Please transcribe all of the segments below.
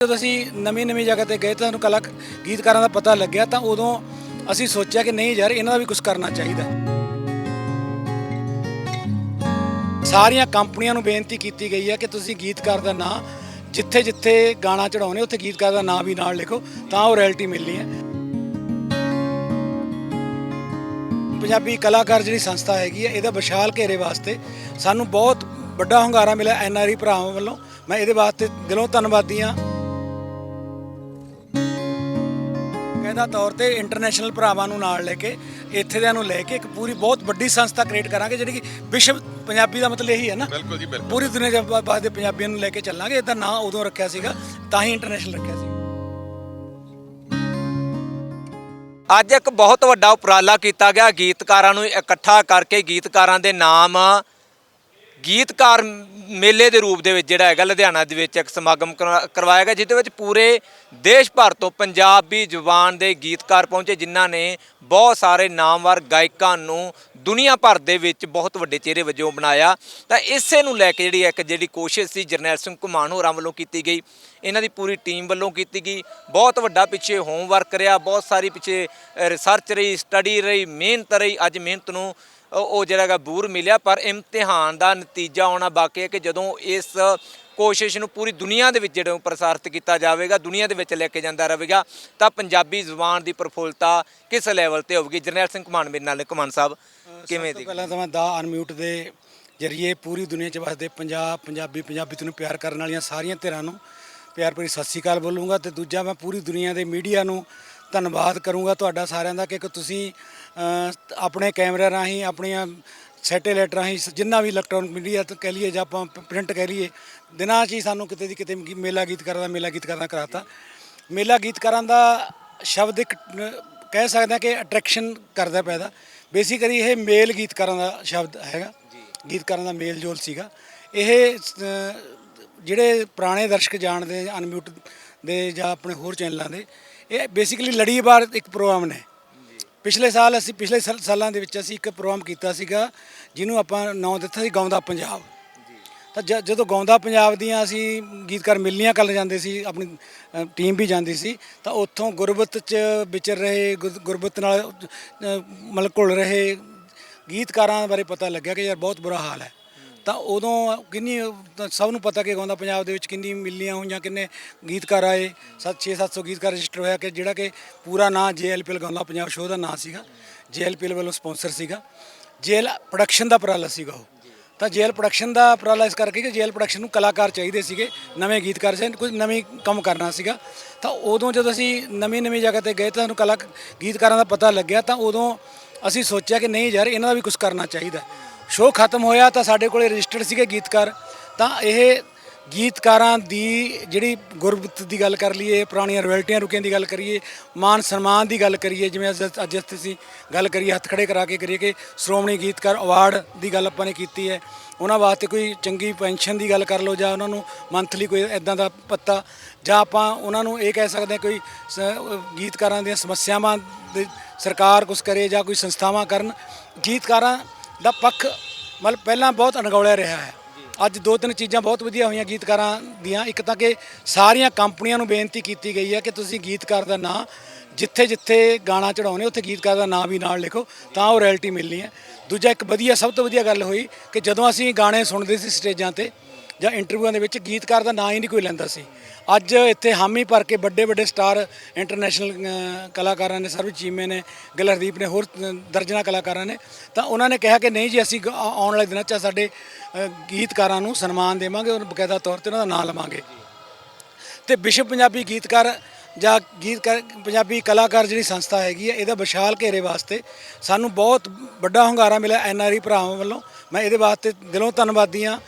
ਜਦੋਂ ਅਸੀਂ ਨਵੀਂ ਨਵੀਂ ਜਗ੍ਹਾ ਤੇ ਗਏ ਤਾਂ ਸਾਨੂੰ ਕਲਾ ਗੀਤਕਾਰਾਂ ਦਾ ਪਤਾ ਲੱਗਿਆ ਤਾਂ ਉਦੋਂ ਅਸੀਂ ਸੋਚਿਆ ਕਿ ਨਹੀਂ ਯਾਰ ਇਹਨਾਂ ਦਾ ਵੀ ਕੁਝ ਕਰਨਾ ਚਾਹੀਦਾ। ਸਾਰੀਆਂ ਕੰਪਨੀਆਂ ਨੂੰ ਬੇਨਤੀ ਕੀਤੀ ਗਈ ਹੈ ਕਿ ਤੁਸੀਂ ਗੀਤਕਾਰ ਦਾ ਨਾਂ ਜਿੱਥੇ ਜਿੱਥੇ ਗਾਣਾ ਚੜਾਉਣੇ ਉੱਥੇ ਗੀਤਕਾਰ ਦਾ ਨਾਂ ਵੀ ਨਾਲ ਲਿਖੋ, ਤਾਂ ਉਹ ਰਾਇਲਟੀ ਮਿਲਣੀ ਹੈ। ਪੰਜਾਬੀ ਕਲਾਕਾਰ ਜਿਹੜੀ ਸੰਸਥਾ ਹੈਗੀ ਹੈ, ਇਹਦਾ ਵਿਸ਼ਾਲ ਘੇਰੇ ਵਾਸਤੇ ਸਾਨੂੰ ਬਹੁਤ ਵੱਡਾ ਹੁੰਗਾਰਾ ਮਿਲਿਆ ਐਨਆਰਈ ਭਰਾਵਾਂ ਵੱਲੋਂ। ਮੈਂ ਇਹਦੇ ਵਾਸਤੇ ਦਿਲੋਂ ਧੰਨਵਾਦੀ ਹਾਂ। ਕਹਿੰਦਾ ਤੌਰ ਤੇ ਇੰਟਰਨੈਸ਼ਨਲ ਭਰਾਵਾਂ ਨੂੰ ਨਾਲ ਲੈ ਕੇ ਇੱਥੇ ਦਿਆਂ ਨੂੰ ਲੈ ਕੇ ਇੱਕ ਪੂਰੀ ਬਹੁਤ ਵੱਡੀ ਸੰਸਥਾ ਕ੍ਰੀਏਟ ਕਰਾਂਗੇ ਜਿਹੜੀ ਕਿ ਵਿਸ਼ਵ ਪੰਜਾਬੀ ਦਾ ਮਤਲਬ ਇਹੀ ਹੈ ਨਾ। ਬਿਲਕੁਲ ਜੀ ਬਿਲਕੁਲ। ਪੂਰੀ ਦੁਨੀਆ ਦੇ ਬਾਅਦ ਦੇ ਪੰਜਾਬੀਆਂ ਨੂੰ ਲੈ ਕੇ ਚੱਲਾਂਗੇ ਇਹਦਾ ਨਾਂ ਉਦੋਂ ਰੱਖਿਆ ਸੀਗਾ ਤਾਂ ਹੀ ਇੰਟਰਨੈਸ਼ਨਲ ਰੱਖਿਆ ਸੀ। ਅੱਜ ਇੱਕ ਬਹੁਤ ਵੱਡਾ ਉਪਰਾਲਾ ਕੀਤਾ ਗਿਆ ਗੀਤਕਾਰਾਂ ਨੂੰ ਇਕੱਠਾ ਕਰਕੇ ਗੀਤਕਾਰਾਂ ਦੇ ਨਾਮ ਗੀਤਕਾਰ ਮੇਲੇ ਦੇ ਰੂਪ ਦੇ ਵਿੱਚ ਜਿਹੜਾ ਹੈਗਾ ਲੁਧਿਆਣਾ ਦੇ ਵਿੱਚ ਇੱਕ ਸਮਾਗਮ ਕਰਵਾ- ਕਰਵਾਇਆ ਗਿਆ, ਜਿਹਦੇ ਵਿੱਚ ਪੂਰੇ ਦੇਸ਼ ਭਰ ਤੋਂ ਪੰਜਾਬੀ ਜ਼ੁਬਾਨ ਦੇ ਗੀਤਕਾਰ ਪਹੁੰਚੇ, ਜਿਨ੍ਹਾਂ ਨੇ ਬਹੁਤ ਸਾਰੇ ਨਾਮਵਰ ਗਾਇਕਾਂ ਨੂੰ ਦੁਨੀਆ ਭਰ ਦੇ ਵਿੱਚ ਬਹੁਤ ਵੱਡੇ ਚਿਹਰੇ ਵਜੋਂ ਬਣਾਇਆ। ਤਾਂ ਇਸੇ ਨੂੰ ਲੈ ਕੇ ਜਿਹੜੀ ਇੱਕ, ਜਿਹੜੀ ਕੋਸ਼ਿਸ਼ ਸੀ ਜਰਨੈਲ ਸਿੰਘ ਘੁਮਾਣ ਹੋਰਾਂ ਵੱਲੋਂ ਕੀਤੀ ਗਈ। ਇਹਨਾਂ ਦੀ ਪੂਰੀ ਟੀਮ ਵੱਲੋਂ ਕੀਤੀ ਗਈ। ਬਹੁਤ ਵੱਡਾ ਪਿੱਛੇ ਹੋਮਵਰਕ ਰਿਹਾ, ਬਹੁਤ ਸਾਰੀ ਪਿੱਛੇ ਰਿਸਰਚ ਰਹੀ ਸਟੱਡੀ ਰਹੀ, ਮਿਹਨਤ ਰਹੀ, ਅੱਜ ਮਿਹਨਤ ਨੂੰ ਉਹ ਉਹ ਜਿਹੜਾ ਹੈਗਾ ਬੂਰ ਮਿਲਿਆ ਪਰ ਇਮਤਿਹਾਨ ਦਾ ਨਤੀਜਾ ਆਉਣਾ ਬਾਕੀ ਹੈ ਕਿ ਜਦੋਂ ਇਸ ਕੋਸ਼ਿਸ਼ ਨੂੰ ਪੂਰੀ ਦੁਨੀਆ ਦੇ ਵਿੱਚ ਜਿਹੜਾ ਪ੍ਰਸਾਰਿਤ ਕੀਤਾ ਜਾਵੇਗਾ ਦੁਨੀਆ ਦੇ ਵਿੱਚ ਲੈ ਕੇ ਜਾਂਦਾ ਰਹੇਗਾ ਤਾਂ ਪੰਜਾਬੀ ਜ਼ੁਬਾਨ ਦੀ ਪ੍ਰਫੁੱਲਤਾ ਕਿਸ ਲੈਵਲ ਤੇ ਹੋਵੇਗੀ? ਜਰਨੈਲ ਸਿੰਘ ਘੁਮਾਣ ਮੇਰੇ ਨਾਲ ਘੁਮਾਣ ਸਾਹਿਬ ਕਿਵੇਂ ਦੀ ਪਹਿਲਾਂ ਤਾਂ ਮੈਂ ਦਾ ਅਨਮਿਊਟ ਦੇ ਜਰੀਏ ਪੂਰੀ ਦੁਨੀਆ 'ਚ ਵਸਦੇ ਪੰਜਾਬ ਪੰਜਾਬੀ ਪੰਜਾਬੀ ਨੂੰ ਪਿਆਰ ਕਰਨ ਵਾਲੀਆਂ ਸਾਰੀਆਂ ਧਿਰਾਂ ਨੂੰ ਪਿਆਰ ਭਰੀ ਸਤਿ ਸ਼੍ਰੀ ਅਕਾਲ ਬੋਲੂੰਗਾ ਤੇ ਦੂਜਾ ਮੈਂ ਪੂਰੀ ਦੁਨੀਆ ਦੇ ਮੀਡੀਆ ਨੂੰ ਧੰਨਵਾਦ ਕਰੂੰਗਾ ਤੁਹਾਡਾ ਸਾਰਿਆਂ ਦਾ ਕਿ ਤੁਸੀਂ ਆਪਣੇ ਕੈਮਰੇ ਰਾਹੀਂ ਆਪਣੀਆਂ ਸੈਟੇਲਾਈਟ ਰਾਹੀਂ ਜਿੰਨਾ ਵੀ ਇਲੈਕਟ੍ਰੋਨਿਕ ਮੀਡੀਆ ਤੋਂ ਕਹਿ ਲਈਏ ਜਾਂ ਆਪਾਂ ਪ੍ਰਿੰਟ ਕਹਿ ਲਈਏ ਦਿਨਾਂ 'ਚ ਹੀ ਸਾਨੂੰ ਕਿਤੇ ਦੀ ਕਿਤੇ ਮੇਲਾ ਗੀਤਕਾਰਾਂ ਦਾ ਮੇਲਾ ਗੀਤਕਾਰਾਂ ਦਾ ਕਰਾਤਾ। ਮੇਲਾ ਗੀਤਕਾਰਾਂ ਦਾ ਸ਼ਬਦ ਇੱਕ ਕਹਿ ਸਕਦੇ ਹਾਂ ਕਿ ਅਟਰੈਕਸ਼ਨ ਕਰਦਾ ਪੈਦਾ ਬੇਸਿਕਲੀ ਇਹ ਮੇਲ ਗੀਤਕਾਰਾਂ ਦਾ ਸ਼ਬਦ ਹੈਗਾ। ਗੀਤਕਾਰਾਂ ਦਾ ਮੇਲ ਜੋਲ ਸੀਗਾ। ਇਹ ਜਿਹੜੇ ਪੁਰਾਣੇ ਦਰਸ਼ਕ ਜਾਣਦੇ ਅਨਮਿਊਟ ਦੇ ਜਾਂ ਆਪਣੇ ਹੋਰ ਚੈਨਲਾਂ ਦੇ ਇਹ ਬੇਸਿਕਲੀ ਲੜੀਵਾਰ ਇੱਕ ਪ੍ਰੋਗਰਾਮ ਨੇ। ਪਿਛਲੇ ਸਾਲ ਅਸੀਂ ਪਿਛਲੇ ਸਾਲ- ਸਾਲਾਂ ਦੇ ਵਿੱਚ ਅਸੀਂ ਇੱਕ ਪ੍ਰੋਗਰਾਮ ਕੀਤਾ ਸੀਗਾ ਜਿਹਨੂੰ ਆਪਾਂ ਨਾਂ ਦਿੱਤਾ ਸੀ ਗਾਉਂਦਾ ਪੰਜਾਬ। ਤਾਂ ਜ- ਜਦੋਂ ਗਾਉਂਦਾ ਪੰਜਾਬ ਦੀਆਂ ਅਸੀਂ ਗੀਤਕਾਰ ਮਿਲਨੀਆਂ ਕਰਨ ਜਾਂਦੇ ਸੀ ਆਪਣੀ ਅ, ਟੀਮ ਵੀ ਜਾਂਦੀ ਸੀ ਤਾਂ ਉੱਥੋਂ ਗੁਰਬਤ ਚ ਵਿਚਰ ਰਹੇ ਗੁਰ- ਗੁਰਬਤ ਨਾਲ ਅ, ਮਤਲਬ ਘੁਲ ਰਹੇ ਗੀਤਕਾਰਾਂ ਬਾਰੇ ਪਤਾ ਲੱਗਿਆ ਕਿ ਯਾਰ ਬਹੁਤ ਬੁਰਾ ਹਾਲ ਹੈ। ਤਾਂ ਉਦੋਂ ਕਿੰਨੀ ਤਾਂ ਸਭ ਨੂੰ ਪਤਾ ਕਿ ਗਾਉਂਦਾ ਪੰਜਾਬ ਦੇ ਵਿੱਚ ਕਿੰਨੀ ਮਿਲੀਆਂ ਹੋਈਆਂ, ਕਿੰਨੇ ਗੀਤਕਾਰ ਆਏ। 7 6-700 ਗੀਤਕਾਰ ਰਜਿਸਟਰ ਹੋਇਆ ਕਿ ਜਿਹੜਾ ਕਿ ਪੂਰਾ ਨਾਂ ਜੇਐਲਪੀਐਲ ਗਾਉਂਦਾ, ਪੰਜਾਬ ਸ਼ੋਅ ਦਾ ਨਾਂ ਸੀਗਾ। ਜੇਐਲਪੀਐਲ ਵੱਲੋਂ ਸਪਾਂਸਰ ਸੀਗਾ। ਜੇਐਲ ਪ੍ਰੋਡਕਸ਼ਨ ਦਾ ਉਪਰਾਲਾ ਸੀਗਾ ਉਹ। ਤਾਂ ਜੇਲ ਪ੍ਰੋਡਕਸ਼ਨ ਦਾ ਉਪਰਾਲਾ ਇਸ ਕਰਕੇ ਕਿ ਜੇਲ ਪ੍ਰੋਡਕਸ਼ਨ ਨੂੰ ਕਲਾਕਾਰ ਚਾਹੀਦੇ ਸੀਗੇ, ਨਵੇਂ ਗੀਤਕਾਰ ਸੀ ਕੁਝ ਨਵੀਂ ਕੰਮ ਕਰਨਾ ਸੀਗਾ। ਤਾਂ ਉਦੋਂ ਜਦੋਂ ਅਸੀਂ ਨਵੀਂ ਨਵੀਂ ਜਗ੍ਹਾ ਤੇ ਗਏ ਤਾਂ ਸਾਨੂੰ ਕਲਾ, ਗੀਤਕਾਰਾਂ ਦਾ ਪਤਾ ਲੱਗਿਆ ਤਾਂ ਉਦੋਂ ਅਸੀਂ ਸੋਚਿਆ ਕਿ ਨਹੀਂ ਯਾਰ, ਇਹਨਾਂ ਦਾ ਵੀ ਕੁਝ ਕਰਨਾ ਚਾਹੀਦਾ। ਸ਼ੋਅ ਖਤਮ ਹੋਇਆ ਤਾਂ ਸਾਡੇ ਕੋਲੇ ਰਜਿਸਟਰਡ ਸੀਗੇ ਗੀਤਕਾਰ। ਤਾਂ ਇਹ ਗੀਤਕਾਰਾਂ ਦੀ ਜਿਹੜੀ ਗੁਰਬਤ ਦੀ ਗੱਲ ਕਰ ਲਈਏ, ਪੁਰਾਣੀਆਂ ਰਾਇਲਟੀਆਂ ਰੁਕੀਆਂ ਦੀ ਗੱਲ ਕਰੀਏ, ਮਾਨ ਸਨਮਾਨ ਦੀ ਗੱਲ ਕਰੀਏ, ਜਿਵੇਂ ਅੱਜ ਅੱਜ ਅਸੀਂ ਗੱਲ ਕਰੀਏ, ਹੱਥ ਖੜੇ ਕਰਾ ਕੇ ਕਰੀਏ ਕਿ ਸ਼੍ਰੋਮਣੀ ਗੀਤਕਾਰ ਅਵਾਰਡ ਦੀ ਗੱਲ ਆਪਾਂ ਨੇ ਕੀਤੀ ਹੈ। ਉਹਨਾਂ ਵਾਸਤੇ ਕੋਈ ਚੰਗੀ ਪੈਨਸ਼ਨ ਦੀ ਗੱਲ ਕਰ ਲਓ ਜਾਂ ਉਹਨਾਂ ਨੂੰ ਮੰਥਲੀ ਕੋਈ ਇਦਾਂ ਦਾ ਪੱਤਾ, ਜਾਂ ਆਪਾਂ ਉਹਨਾਂ ਨੂੰ ਇਹ ਕਹਿ ਸਕਦੇ ਹਾਂ ਕੋਈ ਸ- ਗੀਤਕਾਰਾਂ ਦੀਆਂ ਸਮੱਸਿਆਵਾਂ ਦੇ ਸਰਕਾਰ ਕੁਝ ਕਰੇ ਜਾਂ ਕੋਈ ਸੰਸਥਾਵਾਂ ਕਰਨ। ਗੀਤਕਾਰਾਂ ਦਾ ਪੱਖ ਮਤਲਬ ਪਹਿਲਾਂ ਬਹੁਤ ਅਣਗੌਲਿਆ ਰਿਹਾ ਹੈ। ਅੱਜ ਦੋ ਤਿੰਨ ਚੀਜ਼ਾਂ ਬਹੁਤ ਵਧੀਆ ਹੋਈਆਂ ਗੀਤਕਾਰਾਂ ਦੀਆਂ। ਇੱਕ ਤਾਂ ਕਿ ਸਾਰੀਆਂ ਕੰਪਨੀਆਂ ਨੂੰ ਬੇਨਤੀ ਕੀਤੀ ਗਈ ਹੈ ਕਿ ਤੁਸੀਂ ਗੀਤਕਾਰ ਦਾ ਨਾਂ ਜਿੱਥੇ ਜਿੱਥੇ ਗਾਣਾ ਚੜਾਉਣੇ ਉੱਥੇ ਗੀਤਕਾਰ ਦਾ ਨਾਂ ਵੀ ਨਾਲ ਲਿਖੋ ਤਾਂ ਉਹ ਰਾਇਲਟੀ ਮਿਲਣੀ ਹੈ। ਦੂਜਾ ਇੱਕ ਵਧੀਆ ਸਭ ਤੋਂ ਵਧੀਆ ਗੱਲ ਹੋਈ ਕਿ ਜਦੋਂ ਅਸੀਂ ਗਾਣੇ ਸੁਣਦੇ ਸੀ ਸਟੇਜਾਂ ਤੇ ਜਾਂ ਇੰਟਰਵਿਊਆਂ ਦੇ ਵਿੱਚ ਗੀਤਕਾਰ ਦਾ ਨਾਂ ਹੀ ਨਹੀਂ ਕੋਈ ਲੈਂਦਾ ਸੀ। ਅੱਜ ਇੱਥੇ ਹਾਮੀ ਭਰ ਕੇ ਵੱਡੇ ਵੱਡੇ ਸਟਾਰ ਇੰਟਰਨੈਸ਼ਨਲ ਕਲਾਕਾਰਾਂ ਨੇ ਸਰਵ ਚੀਮੇ ਨੇ ਗਲਹਰਦੀਪ ਨੇ ਹੋਰ ਅ, ਦਰਜਨਾਂ ਕਲਾਕਾਰਾਂ ਨੇ ਤਾਂ ਉਹਨਾਂ ਨੇ ਕਿਹਾ ਕਿ ਨਹੀਂ ਜੀ ਅਸੀਂ ਗ- ਆਉਣ ਵਾਲੇ ਦਿਨਾਂ 'ਚ ਸਾਡੇ ਗੀਤਕਾਰਾਂ ਨੂੰ ਸਨਮਾਨ ਦੇਵਾਂਗੇ ਔਰ ਬਕਾਇਦਾ ਤੌਰ ਤੇ ਉਹਨਾਂ ਦਾ ਨਾਂ ਲਵਾਂਗੇ। ਤੇ ਵਿਸ਼ਵ ਪੰਜਾਬੀ ਗੀਤਕਾਰ ਜਾਂ ਗੀਤਕਾਰ ਪੰਜਾਬੀ ਕਲਾਕਾਰ ਜਿਹੜੀ ਸੰਸਥਾ ਹੈਗੀ ਹੈ ਇਹਦਾ ਵਿਸ਼ਾਲ ਘੇਰੇ ਵਾਸਤੇ ਸਾਨੂੰ ਬਹੁਤ ਵੱਡਾ ਹੁੰਗਾਰਾ ਮਿਲਿਆ ਐਨਆਰਈ ਭਰਾਵਾਂ ਵੱਲੋਂ। ਮੈਂ ਇਹਦੇ ਵਾਸਤੇ ਦਿਲੋਂ ਧੰਨਵਾਦੀ ਹਾਂ।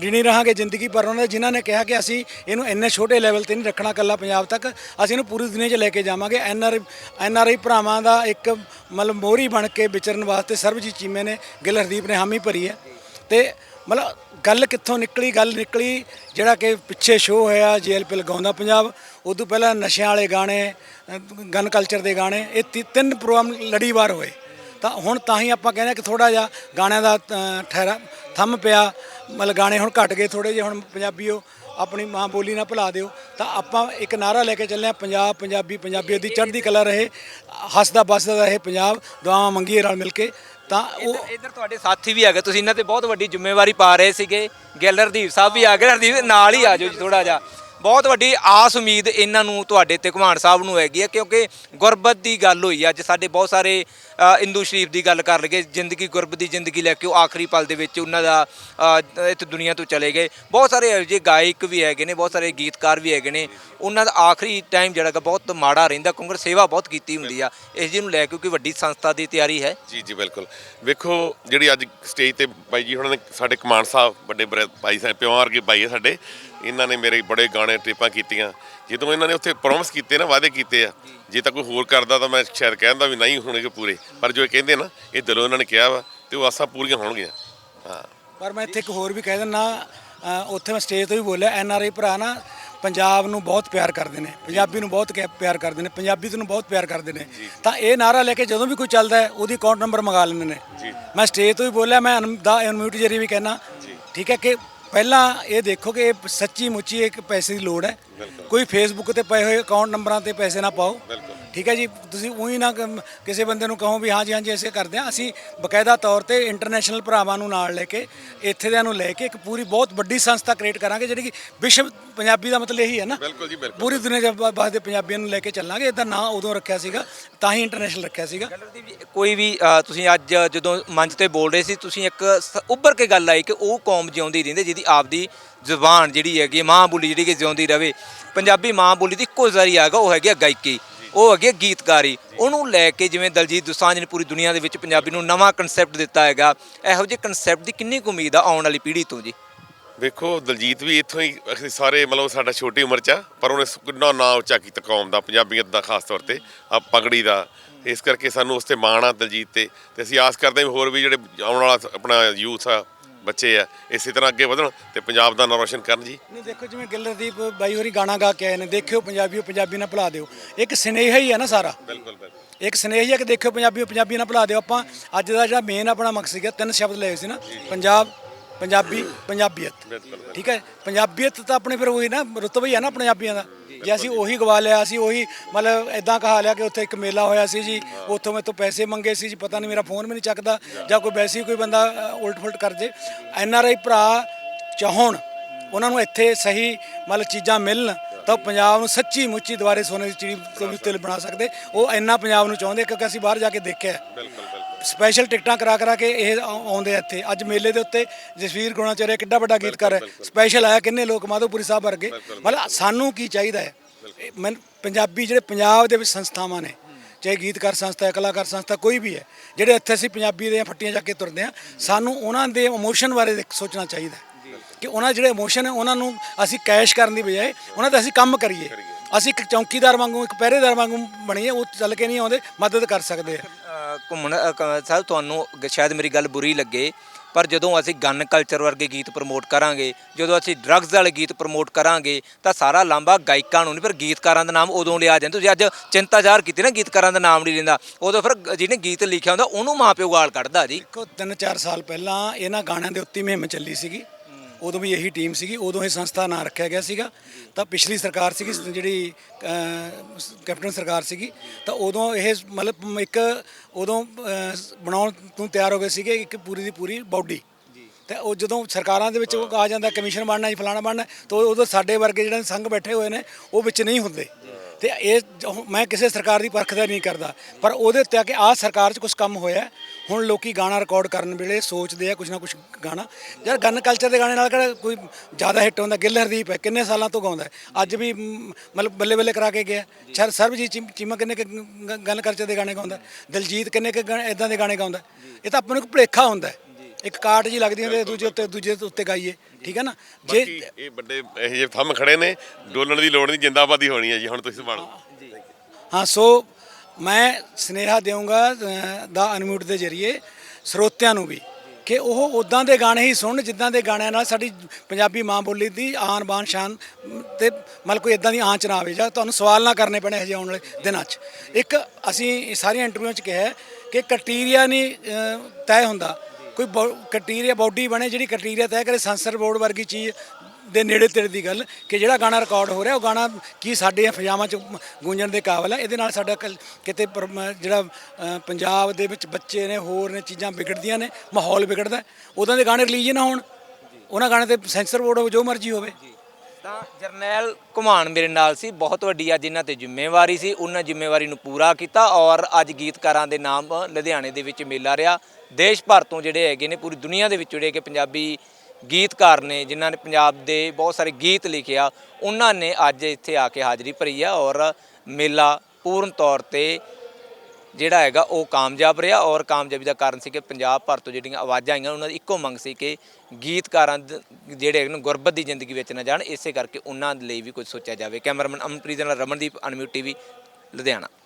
ਰਿਣੀ ਰਹਾਂਗੇ ਜ਼ਿੰਦਗੀ ਭਰ ਉਹਨਾਂ ਦੇ, ਜਿਨ੍ਹਾਂ ਨੇ ਕਿਹਾ ਕਿ ਅਸੀਂ ਇਹਨੂੰ ਇੰਨੇ ਛੋਟੇ ਲੈਵਲ ਤੇ ਨਹੀਂ ਰੱਖਣਾ ਕੱਲਾ ਪੰਜਾਬ ਤੱਕ, ਅਸੀਂ ਇਹਨੂੰ ਪੂਰੀ ਦੁਨੀਆ 'ਚ ਲੈ ਕੇ ਜਾਵਾਂਗੇ। ਐਨਆਰ ਆਈ ਭਰਾਵਾਂ ਦਾ ਇੱਕ ਮਤਲਬ ਮੋਹਰੀ ਬਣ ਕੇ ਵਿਚਰਨ ਵਾਸਤੇ ਸਰਬਜੀਤ ਚੀਮੇ ਨੇ, ਗਿੱਲ ਹਰਦੀਪ ਨੇ ਹਾਮੀ ਭਰੀ ਹੈ। ਤੇ ਮਤਲਬ ਗੱਲ ਕਿੱਥੋਂ ਨਿਕਲੀ, ਗੱਲ ਨਿਕਲੀ ਜਿਹੜਾ ਕਿ ਪਿੱਛੇ ਸ਼ੋਅ ਹੋਇਆ ਜੇਲ ਜੇਐਲਪੀ ਲਗਾਉਂਦਾ ਪੰਜਾਬ ਉਦੋਂ ਪਹਿਲਾਂ ਨਸ਼ਿਆਂ ਵਾਲੇ ਗਾਣੇ ਗਨ ਕਲਚਰ ਦੇ ਗਾਣੇ, ਇਹ ਤੀ- ਤਿੰਨ ਪ੍ਰੋਗਰਾਮ ਲੜੀਵਾਰ ਹੋਏ। ਤਾਂ ਹੁਣ ਤਾਂ ਹੀ ਆਪਾਂ ਕਹਿੰਦੇ ਕਿ ਥੋੜਾ ਜਿਹਾ ਗਾਣਿਆਂ ਦਾ ਠਹਿਰਾ, ਥੰਮ ਪਿਆ। ਮਤਲਬ ਗਾਣੇ ਹੁਣ ਘਟ ਗਏ ਥੋੜੇ ਜਿਹੇ, ਹੁਣ ਪੰਜਾਬੀਓ ਆਪਣੀ ਮਾਂ ਬੋਲੀ ਨਾਲ ਭੁਲਾ ਦਿਓ। ਤਾਂ ਆਪਾਂ ਇੱਕ ਨਾਰਾ ਲੈ ਕੇ ਚੱਲੇ ਆ ਪੰਜਾਬ, ਪੰਜਾਬੀ ਪੰਜਾਬੀਅਤ ਦੀ ਚੜ੍ਹਦੀ ਕਲਾ ਰਹੇ, ਹੱਸਦਾ ਬਸਦਾ ਰਹੇ ਪੰਜਾਬ, ਦੁਆਵਾਂ ਮੰਗੀਏ ਨਾਲ ਮਿਲ ਕੇ। ਤਾਂ ਉਹ ਇੱਧਰ- ਤੁਹਾਡੇ ਸਾਥੀ ਵੀ ਹੈਗੇ ਤੁਸੀਂ ਇਹਨਾਂ ਤੇ ਬਹੁਤ ਵੱਡੀ ਜ਼ਿੰਮੇਵਾਰੀ ਪਾ ਰਹੇ ਸੀਗੇ। ਗਿੱਲ ਹਰਦੀਪ ਸਾਹਿਬ ਵੀ ਆ ਗਏ ਹਰਦੀਪ ਨਾਲ ਹੀ ਆ ਜਾਓ ਜੀ ਥੋੜਾ ਜਿਹਾ। ਬਹੁਤ ਵੱਡੀ ਆਸ ਉਮੀਦ ਇਹਨਾਂ ਨੂੰ ਤੁਹਾਡੇ ਤੇ, ਘੁਮਾਣ ਸਾਹਿਬ ਨੂੰ ਹੈਗੀ ਹੈ ਕਿਉਂਕਿ ਗੁਰਬਤ ਦੀ ਗੱਲ ਹੋਈ ਅੱਜ ਸਾਡੇ ਬਹੁਤ ਸਾਰੇ ਇੰਦੂ ਸ਼ਰੀਫ ਦੀ ਗੱਲ ਕਰ ਲਗੇ ਜ਼ਿੰਦਗੀ ਗੁਰਬਤ ਦੀ ਜ਼ਿੰਦਗੀ ਲੈ ਕੇ ਉਹ ਆਖਰੀ ਪਲ ਦੇ ਵਿੱਚ ਉਹਨਾਂ ਦਾ ਇਸ ਦੁਨੀਆ ਤੋਂ ਚਲੇ ਗਏ। ਬਹੁਤ ਸਾਰੇ ਇਹੋ ਜਿਹੇ ਗਾਇਕ ਵੀ ਹੈਗੇ ਨੇ ਬਹੁਤ ਸਾਰੇ ਗੀਤਕਾਰ ਵੀ ਹੈਗੇ ਨੇ। ਉਹਨਾਂ ਦਾ ਆਖਰੀ ਟਾਈਮ ਜਿਹੜਾ ਗਾ ਬਹੁਤ ਮਾੜਾ ਰਹਿੰਦਾ ਕਿਉਂਕਿ ਸੇਵਾ ਬਹੁਤ ਕੀਤੀ ਹੁੰਦੀ ਆ। ਇਸ ਜੀ ਨੂੰ ਲੈ ਕੇ ਕੋਈ ਵੱਡੀ ਸੰਸਥਾ ਦੀ ਤਿਆਰੀ ਹੈ। ਜੀ ਜੀ ਬਿਲਕੁਲ। ਵੇਖੋ ਜਿਹੜੀ ਅੱਜ ਸਟੇਜ ਤੇ ਬਾਈ ਜੀ ਉਹਨਾਂ ਨੇ ਸਾਡੇ ਕਮਾਨ ਸਾਹਿਬ ਵੱਡੇ ਭਾਈ ਸਾਹਿਬ ਪਿਓ ਵਰਗੇ ਭਾਈ ਆ ਸਾਡੇ। ਇਹਨਾਂ ਨੇ ਮੇਰੇ ਬੜੇ ਗਾਣੇ ਟ੍ਰਿਪਾਂ ਕੀਤੀਆਂ। ਜਦੋਂ ਇਹਨਾਂ ਨੇ ਉੱਥੇ ਪ੍ਰੋਮਿਸ ਕੀਤੇ ਨਾ ਵਾਅਦੇ ਕੀਤੇ ਆ। ਜੇ। ਤਾਂ ਕੋਈ ਹੋਰ ਕਰਦਾ ਤਾਂ ਮੈਂ ਸ਼ਾਇਦ ਕਹਿੰਦਾ ਵੀ ਨਹੀਂ ਹੋਣਗੇ ਪੂਰੇ। ਪਰ ਜੋ ਇਹ ਕਹਿੰਦੇ ਨਾ ਇਹ ਦਿਲੋਂ ਇਹਨਾਂ ਨੇ ਕਿਹਾ ਵਾ ਤੇ ਉਹ ਆਸਾਂ ਪੂਰੀਆਂ ਹੋਣਗੀਆਂ। ਹਾਂ। ਪਰ ਮੈਂ ਇੱਥੇ ਇੱਕ ਹੋਰ ਵੀ ਕਹਿ ਅ, ਉੱਥੇ ਮੈਂ ਸਟੇਜ ਤੋਂ ਵੀ ਬੋਲਿਆ ਐਨ ਆਰ ਆਈ ਭਰਾ ਨਾ ਪੰਜਾਬ ਨੂੰ ਬਹੁਤ ਪਿਆਰ ਕਰਦੇ ਨੇ ਪੰਜਾਬੀ ਨੂੰ ਬਹੁਤ ਪਿਆਰ ਕਰਦੇ ਨੇ ਪੰਜਾਬੀ ਨੂੰ ਬਹੁਤ ਪਿਆਰ ਕਰਦੇ ਨੇ। ਤਾਂ ਇਹ ਨਾਰਾ ਲੈ ਕੇ ਜਦੋਂ ਵੀ ਕੋਈ ਚੱਲਦਾ ਹੈ ਉਹਦੀ ਅਕਾਊਂਟ ਨੰਬਰ ਮੰਗਾ ਲੈਂਦੇ ਨੇ। ਮੈਂ ਸਟੇਜ ਤੋਂ ਵੀ ਬੋਲਿਆ ਮੈਂ ਅਨ- ਦਾ ਅਨਮਿਊਟ ਜਰੀ ਵੀ ਕਹਿਣਾ। ਠੀਕ ਹੈ ਕਿ ਪਹਿਲਾਂ ਇਹ ਦੇਖੋ ਕਿ ਇਹ ਸੱਚੀ ਮੁੱਚੀ ਇੱਕ ਪੈਸੇ ਦੀ ਲੋੜ ਹੈ। ਕੋਈ ਫੇਸਬੁੱਕ ਤੇ ਪਏ ਹੋਏ ਅਕਾਊਂਟ ਨੰਬਰਾਂ ਤੇ ਪੈਸੇ ਨਾ ਪਾਓ। ਠੀਕ ਹੈ ਜੀ ਤੁਸੀਂ ਉਹੀ ਨਾ ਕ- ਕਿਸੇ ਬੰਦੇ ਨੂੰ ਕਹੋ ਵੀ ਹਾਂਜੀ ਹਾਂਜੀ ਐਸੇ ਕਰਦੇ ਆ ਅਸੀਂ ਬਕਾਇਦਾ ਤੌਰ ਤੇ ਇੰਟਰਨੈਸ਼ਨਲ ਭਰਾਵਾਂ ਨੂੰ ਨਾਲ ਲੈ ਕੇ ਇੱਥੇ ਦਿਆਂ ਨੂੰ ਲੈ ਕੇ ਇੱਕ ਪੂਰੀ ਬਹੁਤ ਵੱਡੀ ਸੰਸਥਾ ਕ੍ਰੀਏਟ ਕਰਾਂਗੇ ਜਿਹੜੀ ਕਿ ਵਿਸ਼ਵ ਪੰਜਾਬੀ ਦਾ ਮਤਲਬ ਇਹੀ ਹੈ ਨਾ। ਬਿਲਕੁਲ ਜੀ ਬਿਲਕੁਲ। ਪੂਰੀ ਦੁਨੀਆ ਦੇ ਵਾਸਤੇ ਪੰਜਾਬੀਆਂ ਨੂੰ ਲੈ ਕੇ ਚੱਲਾਂਗੇ ਇਹਦਾ ਨਾਂ ਉਦੋਂ ਰੱਖਿਆ ਸੀਗਾ ਤਾਂ ਹੀ ਇੰਟਰਨੈਸ਼ਨਲ ਰੱਖਿਆ ਸੀਗਾ। ਕੋਈ ਵੀ ਅ, ਤੁਸੀਂ ਅੱਜ ਜਦੋਂ ਮੰਚ ਤੇ ਬੋਲ ਰਹੇ ਸੀ ਤੁਸੀਂ ਇੱਕ ਸ- ਉੱਭਰ ਕੇ ਗੱਲ ਆਈ ਕਿ ਉਹ ਕੌਮ ਜਿਉਂਦੀ ਰਹਿੰਦੇ ਜਿਹਦੀ ਆਪਦੀ ਜ਼ੁਬਾਨ ਜਿਹੜੀ ਹੈਗੀ ਹੈ, ਮਾਂ ਬੋਲੀ ਜਿਹੜੀ ਕਿ ਜਿਉਂਦੀ ਰਵੇ। ਪੰਜਾਬੀ ਮਾਂ ਬੋਲੀ ਦੀ ਇੱਕੋ ਜ਼ਰੀਆ ਹੈਗਾ ਉਹ ਹੈਗੀ ਆ ਗਾਇਕੀ। ਉਹ ਹੈਗੀ ਆ ਗੀਤਕਾਰੀ। ਉਹਨੂੰ ਲੈ ਕੇ ਜਿਵੇਂ ਦਲਜੀਤ ਦੋਸਾਂਝ ਨੇ ਪੂਰੀ ਦੁਨੀਆ ਦੇ ਵਿੱਚ ਪੰਜਾਬੀ ਨੂੰ ਨਵਾਂ ਕਨਸੈਪਟ ਦਿੱਤਾ ਹੈਗਾ ਇਹੋ ਜਿਹੇ ਕਨਸੈਪਟ ਦੀ ਕਿੰਨੀ ਕੁ ਉਮੀਦ ਆ ਆਉਣ ਵਾਲੀ ਪੀੜ੍ਹੀ ਤੋਂ ਜੀ? ਵੇਖੋ ਦਲਜੀਤ ਵੀ ਇੱਥੋਂ ਹੀ ਅਸੀਂ ਸਾਰੇ ਮਤਲਬ ਸਾਡਾ ਛੋਟੀ ਉਮਰ ਚ ਆ, ਪਰ ਉਹਨੇ ਸ- ਕਿੰਨਾ ਨਾਂ ਉੱਚਾ ਕੀਤਾ ਕੌਮ ਦਾ ਪੰਜਾਬੀਅਤ ਦਾ ਖਾਸ ਤੌਰ ਤੇ ਆ ਪਗੜੀ ਦਾ। ਇਸ ਕਰਕੇ ਸਾਨੂੰ ਉਸ ਤੇ ਮਾਣ ਆ ਦਲਜੀਤ ਤੇ। ਤੇ ਅਸੀਂ ਆਸ ਕਰਦੇ ਹਾਂ ਵੀ ਹੋਰ ਵੀ ਜਿਹੜੇ ਆਉਣ ਵਾਲਾ ਆਪਣਾ ਯੂਥ ਆ ਬੱਚੇ ਆ ਇਸੇ ਤਰ੍ਹਾਂ ਅੱਗੇ ਵਧਣ ਤੇ ਪੰਜਾਬ ਦਾ ਨਾਂ ਰੋਸ਼ਨ ਕਰਨ ਜੀ। ਨਹੀਂ ਦੇਖੋ ਜਿਵੇਂ ਗਿੱਲਰਦੀਪ ਬਾਈ ਹੋਰੀ ਗਾਣਾ ਗਾ ਕੇ ਆਏ ਨੇ ਦੇਖਿਓ ਪੰਜਾਬੀਓ ਪੰਜਾਬੀ ਨਾਲ ਭੁਲਾ ਦਿਓ। ਇੱਕ ਸਨੇਹਾ ਹੀ ਹੈ ਨਾ ਸਾਰਾ। ਬਿਲਕੁਲ ਬਿਲਕੁਲ। ਇੱਕ ਸਨੇਹ ਹੀ ਕਿ ਦੇਖਿਓ ਪੰਜਾਬੀ ਪੰਜਾਬੀ ਨਾਲ ਭੁਲਾ ਦਿਓ। ਆਪਾਂ ਅੱਜ ਦਾ ਜਿਹੜਾ ਮੇਨ ਆਪਣਾ ਮਕਸਦ ਸੀਗਾ ਤਿੰਨ ਸ਼ਬਦ ਲਏ ਸੀ ਨਾ ਪੰਜਾਬ ਪੰਜਾਬੀ, ਪੰਜਾਬੀਅਤ। ਠੀਕ ਹੈ? ਪੰਜਾਬੀਅਤ ਤਾਂ ਆਪਣੇ ਫਿਰ ਉਹੀ ਨਾ, ਰੁਤਬਾ ਹੀ ਹੈ ਨਾ ਪੰਜਾਬੀਆਂ ਦਾ। ਜੇ ਅਸੀਂ ਉਹੀ ਗਵਾ ਲਿਆ, ਅਸੀਂ ਉਹੀ ਮਤਲਬ ਇਦਾਂ ਕਹਾ ਲਿਆ ਕਿ ਉੱਥੇ ਇੱਕ ਮੇਲਾ ਹੋਇਆ ਸੀ ਜੀ, ਉੱਥੋਂ ਮੇਰੇ ਤੋਂ ਪੈਸੇ ਮੰਗੇ ਸੀ ਜੀ, ਪਤਾ ਨਹੀਂ ਮੇਰਾ ਫੋਨ ਵੀ ਨਹੀਂ ਚੱਕਦਾ, ਜਾਂ ਕੋਈ ਵੈਸੇ ਕੋਈ ਬੰਦਾ ਉਲਟ ਫੁਲਟ ਕਰ ਜੇ। ਐਨ ਆਰ ਆਈ ਭਰਾ ਚਾਹਣ, ਉਹਨਾਂ ਨੂੰ ਇੱਥੇ ਸਹੀ ਮਤਲਬ ਚੀਜ਼ਾਂ ਮਿਲਣ, ਤਾਂ ਉਹ ਪੰਜਾਬ ਨੂੰ ਸੱਚੀ ਮੁੱਚੀ ਦੁਬਾਰੇ ਸੋਨੇ ਦੀ ਚਿੜੀ ਤੋਂ ਵੀ ਉੱਤੇ ਬਣਾ ਸਕਦੇ। ਉਹ ਇੰਨਾ ਪੰਜਾਬ ਨੂੰ ਚਾਹੁੰਦੇ, ਕਿਉਂਕਿ ਅਸੀਂ ਬਾਹਰ ਜਾ ਕੇ ਦੇਖਿਆ। ਸਪੈਸ਼ਲ ਟਿਕਟਾਂ ਕਰਾ ਕਰਾ ਕੇ ਇਹ ਆਉਂਦੇ ਆ ਇੱਥੇ। ਅੱਜ ਮੇਲੇ ਦੇ ਉੱਤੇ ਜਸਵੀਰ ਗੁਣਾਚਾਰਿਆ ਕਿੱਡਾ ਵੱਡਾ ਗੀਤਕਾਰ ਹੈ। ਸਪੈਸ਼ਲ ਆਇਆ ਕਿੰਨੇ ਲੋਕ? ਮਾਧੋਪੁਰੀ ਸਾਹਿਬ ਵਰਗੇ। ਮਤਲਬ ਸਾਨੂੰ ਕੀ ਚਾਹੀਦਾ ਹੈ? ਇਹ ਮਨ- ਪੰਜਾਬੀ ਜਿਹੜੇ ਪੰਜਾਬ ਦੇ ਵਿੱਚ ਸੰਸਥਾਵਾਂ ਨੇ ਚਾਹੇ ਗੀਤਕਾਰ ਸੰਸਥਾ ਹੈ ਕਲਾਕਾਰ ਸੰਸਥਾ ਕੋਈ ਵੀ ਹੈ ਜਿਹੜੇ ਇੱਥੇ ਅਸੀਂ ਪੰਜਾਬੀ ਦੇ ਫੱਟੀਆਂ ਚੱਕ ਕੇ ਤੁਰਦੇ ਆ ਸਾਨੂੰ ਉਹਨਾਂ ਦੇ ਇਮੋਸ਼ਨ ਬਾਰੇ ਦੇਖ- ਸੋਚਣਾ ਚਾਹੀਦਾ ਹੈ ਕਿ ਉਹਨਾਂ ਦੇ ਜਿਹੜੇ ਇਮੋਸ਼ਨ ਹੈ ਉਹਨਾਂ ਨੂੰ ਅਸੀਂ ਕੈਸ਼ ਕਰਨ ਦੀ ਬਜਾਏ ਉਹਨਾਂ ਤੇ ਅਸੀਂ ਕੰਮ ਕਰੀਏ। ਅਸੀਂ ਇੱਕ ਚੌਕੀਦਾਰ ਵਾਂਗੂ ਇੱਕ ਪਹਿਰੇਦਾਰ ਵਾਂਗੂ ਬਣੀਏ ਉਹ ਚੱਲ ਕੇ ਨਹੀਂ ਆਉਂਦੇ ਮਦਦ ਕਰ ਸਕਦੇ ਆ। ਅ, ਘੁੰਮਣ ਅ, ਕ- ਸਾਹਿਬ ਤੁਹਾਨੂੰ ਗ- ਸ਼ਾਇਦ ਮੇਰੀ ਗੱਲ ਬੁਰੀ ਲੱਗੇ ਪਰ ਜਦੋਂ ਅਸੀਂ ਗਨ ਕਲਚਰ ਵਰਗੇ ਗੀਤ ਪ੍ਰਮੋਟ ਕਰਾਂਗੇ ਜਦੋਂ ਅਸੀਂ ਡਰੱਗਸ ਵਾਲੇ ਗੀਤ ਪ੍ਰਮੋਟ ਕਰਾਂਗੇ ਤਾਂ ਸਾਰਾ ਲਾਂਬਾ ਗਾਇਕਾਂ ਨੂੰ ਨਹੀਂ ਪਰ ਗੀਤਕਾਰਾਂ ਦਾ ਨਾਮ ਉਦੋਂ ਲਿਆ ਜਾਂਦਾ। ਤੁਸੀਂ ਅੱਜ ਚਿੰਤਾ ਜ਼ਾਹਰ ਕੀਤੀ ਨਾ ਗੀਤਕਾਰਾਂ ਦਾ ਨਾਮ ਨਹੀਂ ਲੈਂਦਾ। ਉਦੋਂ ਫਿਰ ਗ- ਜਿਹਨੇ ਗੀਤ ਲਿਖਿਆ ਹੁੰਦਾ ਉਹਨੂੰ ਮਾਪਿਓ ਗਾਲ ਕੱਢਦਾ ਜੀ। ਦੇਖੋ 3-4 ਸਾਲ ਪਹਿਲਾਂ ਇਹਨਾਂ ਗਾਣਿਆਂ ਦੇ ਉੱਤੇ ਮੁਹਿੰਮ ਚੱਲੀ ਸੀਗੀ। ਉਦੋਂ ਵੀ ਇਹੀ ਟੀਮ ਸੀਗੀ, ਉਦੋਂ ਇਹ ਸੰਸਥਾ ਨਾਂ ਰੱਖਿਆ ਗਿਆ ਸੀਗਾ। ਤਾਂ ਪਿਛਲੀ ਸਰਕਾਰ ਸੀਗੀ, ਜਿਹੜੀ ਕੈਪਟਨ ਸਰਕਾਰ ਸੀਗੀ, ਤਾਂ ਉਦੋਂ ਇਹ ਮਤਲਬ ਇੱਕ ਉਦੋਂ ਬਣਾਉਣ ਤੋਂ ਤਿਆਰ ਹੋ ਗਏ ਸੀਗੇ, ਇੱਕ ਪੂਰੀ ਦੀ ਪੂਰੀ ਬਾਡੀ। ਤੇ ਉਹ ਜਦੋਂ ਸਰਕਾਰਾਂ ਦੇ ਵਿੱਚ ਆ ਜਾਂਦਾ, ਕਮਿਸ਼ਨ ਬਣਨਾ ਜੀ, ਫਲਾਣਾ ਬਣਨਾ, ਤਾਂ ਉਦੋਂ ਸਾਡੇ ਵਰਗੇ ਜਿਹੜੇ ਸੰਘ ਬੈਠੇ ਹੋਏ ਨੇ, ਉਹ ਵਿੱਚ ਨਹੀਂ ਹੁੰਦੇ। ਤੇ ਇਹ ਜੋ- ਮੈਂ ਕਿਸੇ ਸਰਕਾਰ ਦੀ ਪਰਖਦਾ ਨਹੀਂ ਕਰਦਾ ਪਰ ਉਹਦੇ ਉੱਤੇ ਆ ਕਿ ਆਹ ਸਰਕਾਰ 'ਚ ਕੁਝ ਕੰਮ ਹੋਇਆ ਹੁਣ ਲੋਕੀ ਗਾਣਾ ਰਿਕਾਰਡ ਕਰਨ ਵੇਲੇ ਸੋਚਦੇ ਆ ਕੁਝ ਨਾ ਕੁਝ ਗਾਣਾ ਯਾਰ ਗਨ ਕਲਚਰ ਦੇ ਗਾਣੇ ਨਾਲ ਕਿਹੜਾ ਕੋਈ ਜ਼ਿਆਦਾ ਹਿੱਟ ਹੁੰਦਾ ਗਿੱਲ ਹਰਦੀਪ ਹੈ ਕਿੰਨੇ ਸਾਲਾਂ ਤੋਂ ਗਾਉਂਦਾ ਹੈ ਅੱਜ ਵੀ ਮ, ਮਤਲਬ ਬੱਲੇ ਬੱਲੇ ਕਰਾ ਕੇ ਗਿਆ ਸਰ ਸਰਬਜੀਤ ਚੀਮ- ਚੀਮਾ ਕਿੰਨੇ ਕੁ ਗ- ਗਨ ਕਲਚਰ ਦੇ ਗਾਣੇ ਗਾਉਂਦਾ ਹੈ? ਦਿਲਜੀਤ ਕਿੰਨੇ ਕੁ ਇਦਾਂ ਦੇ ਗਾਣੇ ਗਾਉਂਦਾ ਹੈ? ਇਹ ਤਾਂ ਆਪਾਂ ਨੂੰ ਇੱਕ ਭੁਲੇਖਾ ਹੁੰਦਾ ਹੈ। ਇੱਕ ਕਾਟ ਜੀ ਲੱਗਦੀ ਹੁੰਦੀ ਹੈ, ਦੂਜੇ ਉੱਤੇ ਦੂਜੇ ਉੱਤੇ ਗਾਈਏ। ਠੀਕ ਹੈ ਨਾ? ਜੇ ਬਾਕੀ ਇਹ ਵੱਡੇ ਇਹ ਜਿਹੇ ਥੰਮ ਖੜੇ ਨੇ ਡੋਲਣ ਦੀ ਲੋੜ ਨਹੀਂ ਜਿੰਦਾਬਾਦੀ ਹੋਣੀ ਹੈ ਜੀ ਹੁਣ ਤੁਸੀਂ ਸੰਭਾਲੋ ਹਾਂ ਸੋ ਮੈਂ ਸਨੇਹਾ ਦੇਵਾਂਗਾ ਦਾ ਅਨਮਿਊਟ ਦੇ ਜਰੀਏ ਸਰੋਤਿਆਂ ਨੂੰ ਵੀ ਕਿ ਉਹ ਉਦਾਂ ਦੇ ਗਾਣੇ ਹੀ ਸੁਣਨ ਜਿੱਦਾਂ ਦੇ ਗਾਣਿਆਂ ਨਾਲ ਸਾਡੀ ਪੰਜਾਬੀ ਮਾਂ ਬੋਲੀ ਦੀ ਆਨ ਬਾਨ ਸ਼ਾਨ ਤੇ ਮਤਲਬ ਕੋਈ ਇਦਾਂ ਦੀ ਆਂਚ ਨਾ ਆਵੇ। ਜਾਂ ਤੁਹਾਨੂੰ ਸਵਾਲ ਨਾ ਕਰਨੇ ਪੈਣੇ ਹਜੇ ਆਉਣ ਵਾਲੇ ਦਿਨਾਂ 'ਚ। ਇੱਕ ਅਸੀਂ ਸਾਰੀਆਂ ਇੰਟਰਵਿਊਆਂ 'ਚ ਕਿਹਾ ਕਿ ਕ੍ਰਾਈਟੇਰੀਆ ਨਹੀਂ ਤੈਅ ਹੁੰਦਾ ਕੋਈ ਕ੍ਰਾਈਟੇਰੀਆ ਬਾਡੀ ਬਣੇ ਜਿਹੜੀ ਕ੍ਰਾਈਟੇਰੀਆ ਤੈਅ ਕਰੇ, ਸੰਸਰ ਬੋਰਡ ਵਰਗੀ ਚੀਜ਼ ਦੇ ਨੇੜੇ ਤੇੜੇ ਦੀ ਗੱਲ ਕਿ ਜਿਹੜਾ ਗਾਣਾ ਰਿਕਾਰਡ ਹੋ ਰਿਹਾ, ਉਹ ਗਾਣਾ ਕੀ ਸਾਡੇ ਫਜਾਵਾਂ ਚ ਗੂੰਜਣ ਦੇ ਕਾਬਿਲ ਹੈ ਇਹਦੇ ਨਾਲ ਸਾਡਾ ਕੱਲ- ਕਿਤੇ ਪਰ- ਜਿਹੜਾ ਪੰਜਾਬ ਦੇ ਵਿੱਚ ਬੱਚੇ ਨੇ, ਹੋਰ ਨੇ, ਚੀਜ਼ਾਂ ਵਿਗੜਦੀਆਂ ਨੇ, ਮਾਹੌਲ ਵਿਗੜਦਾ ਉਦਾਂ ਦੇ ਗਾਣੇ ਰਿਲੀਜ਼ ਨਾ ਹੋਣ। ਉਹਨਾਂ ਗਾਣੇ ਤੇ ਸੈਂਸਰ ਬੋਰਡ ਹੋਵੇ, ਜੋ ਮਰਜ਼ੀ ਹੋਵੇ। ਤਾਂ ਜਰਨੈਲ ਘੁਮਾਣ ਮੇਰੇ ਨਾਲ ਸੀ, ਬਹੁਤ ਵੱਡੀ ਅੱਜ ਇਹਨਾਂ ਤੇ ਜ਼ਿੰਮੇਵਾਰੀ ਸੀ। ਉਹਨਾਂ ਜ਼ਿੰਮੇਵਾਰੀ ਨੂੰ ਪੂਰਾ ਕੀਤਾ ਔਰ ਅੱਜ ਗੀਤਕਾਰਾਂ ਦੇ ਨਾਮ ਲੁਧਿਆਣੇ ਦੇ ਵਿੱਚ ਮੇਲਾ ਰਿਹਾ। ਦੇਸ਼ ਭਰ ਤੋਂ ਜਿਹੜੇ ਹੈਗੇ ਨੇ, ਪੂਰੀ ਦੁਨੀਆ ਦੇ ਵਿੱਚ ਜਿਹੜੇ ਕਿ ਪੰਜਾਬੀ ਗੀਤਕਾਰ ਨੇ, ਜਿਨ੍ਹਾਂ ਨੇ ਪੰਜਾਬ ਦੇ ਬਹੁਤ ਸਾਰੇ ਗੀਤ ਲਿਖਿਆ ਉਹਨਾਂ ਨੇ ਅੱਜ ਇੱਥੇ ਆ ਕੇ ਹਾਜ਼ਰੀ ਭਰੀ ਆ ਔਰ ਮੇਲਾ ਪੂਰਨ ਤੌਰ ਤੇ ਜਿਹੜਾ ਹੈਗਾ ਉਹ ਕਾਮਯਾਬ ਰਿਹਾ ਔਰ ਕਾਮਯਾਬੀ ਦਾ ਕਾਰਨ ਸੀ ਕਿ ਪੰਜਾਬ ਭਰ ਤੋਂ ਜਿਹੜੀਆਂ ਆਵਾਜ਼ਾਂ ਆਈਆਂ, ਉਹਨਾਂ ਦੀ ਇੱਕੋ ਮੰਗ ਸੀ ਕਿ ਗੀਤਕਾਰਾਂ ਦ- ਜਿਹੜੇ ਹੈਗੇ ਨੇ, ਗੁਰਬਤ ਦੀ ਜ਼ਿੰਦਗੀ ਵਿੱਚ ਨਾ ਜਾਣ, ਇਸੇ ਕਰਕੇ ਉਹਨਾਂ ਲਈ ਵੀ ਕੁਝ ਸੋਚਿਆ ਜਾਵੇ। ਕੈਮਰਾਮੈਨ ਅਮਨਪ੍ਰੀਤ ਨਾਲ ਰਮਨਦੀਪ ਅਨਮਿਊਟ ਟੀਵੀ, ਲੁਧਿਆਣਾ।